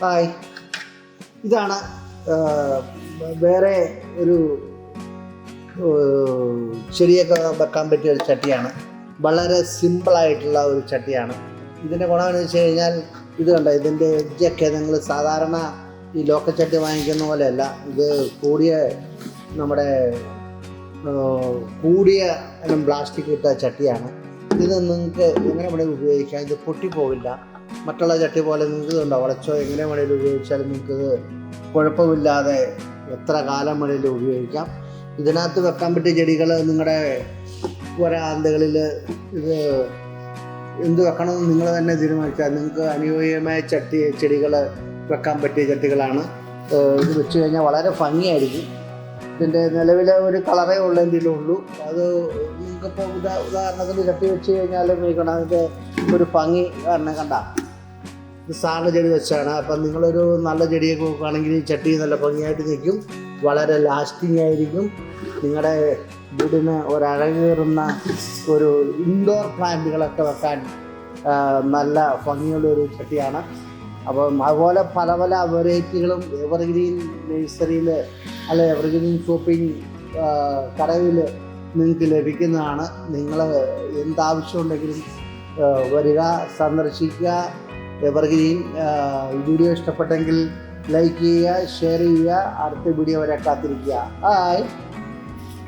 Hi ഇതാണ് വേറെ ഒരു ചെടിയൊക്കെ വെക്കാൻ പറ്റിയ ഒരു ചട്ടിയാണ്. വളരെ സിമ്പിളായിട്ടുള്ള ഒരു ചട്ടിയാണ്. ഇതിന്റെ ഗുണമെന്ന് വെച്ച് കഴിഞ്ഞാൽ ഇത് കണ്ട ഇതിന്റെ എഡ്ജൊക്കെ നിങ്ങൾ സാധാരണ ഈ ലോക്കൽ ചട്ടി വാങ്ങിക്കുന്ന പോലെയല്ല. ഇത് കൂടിയ നമ്മുടെ കൂടിയ പ്ലാസ്റ്റിക് ഇട്ട ചട്ടിയാണ്. ഇത് നിങ്ങൾക്ക് എങ്ങനെ വേണമെങ്കിൽ ഉപയോഗിക്കാം. ഇത് പൊട്ടിപ്പോവില്ല. മറ്റുള്ള ചട്ടി പോലെ നിങ്ങൾക്ക് ഇതുണ്ടോ വളച്ചോ എങ്ങനെ വേണേലും ഉപയോഗിച്ചാലും നിങ്ങൾക്ക് കുഴപ്പമില്ലാതെ എത്ര കാലം വേണേലും ഉപയോഗിക്കാം. ഇതിനകത്ത് വെക്കാൻ പറ്റിയ ചെടികൾ നിങ്ങളുടെ വരാന്തകളിൽ ഇത് എന്ത് വെക്കണമെന്ന് നിങ്ങൾ തന്നെ തീരുമാനിച്ചാൽ നിങ്ങൾക്ക് അനുയോജ്യമായ ചട്ടി ചെടികൾ വെക്കാൻ പറ്റിയ ചട്ടികളാണ്. ഇത് വെച്ച് കഴിഞ്ഞാൽ വളരെ ഭംഗിയായിരിക്കും. ഇതിന്റെ നിലവിലെ ഒരു കളറേ ഉള്ളെങ്കിലും ഉള്ളൂ. അത് നിങ്ങൾക്കിപ്പോൾ ഉദാ ഉദാഹരണത്തിന് ചട്ടി വെച്ച് കഴിഞ്ഞാൽ അതിന്റെ ഒരു ഭംഗി കാരണം കണ്ട. സാറിന് ചെടി വെച്ചാണ്. അപ്പം നിങ്ങളൊരു നല്ല ചെടിയൊക്കെ നോക്കുകയാണെങ്കിൽ ചട്ടി നല്ല ഭംഗിയായിട്ട് നിൽക്കും. വളരെ ലാസ്റ്റിംഗ് ആയിരിക്കും. നിങ്ങളുടെ വീടിന് ഒരഴകേറുന്ന ഒരു ഇൻഡോർ പ്ലാന്റുകളൊക്കെ വെക്കാൻ നല്ല ഭംഗിയുള്ള ഒരു ചട്ടിയാണ്. അപ്പം അതുപോലെ പല പല വെറൈറ്റികളും എവർഗ്രീൻ നഴ്സറിയിൽ അല്ലെ എവർഗ്രീൻ ഷോപ്പിംഗ് കടയിൽ നിങ്ങൾക്ക് ലഭിക്കുന്നതാണ്. നിങ്ങൾ എന്താവശ്യമുണ്ടെങ്കിലും വരിക സന്ദർശിക്കുക എവർഗ്രീൻ ഈ വീഡിയോ ഇഷ്ടപ്പെട്ടെങ്കിൽ ലൈക്ക് ചെയ്യുക ഷെയർ ചെയ്യുക. അടുത്ത വീഡിയോ വരെ കാത്തിരിക്കുക. ഹായ്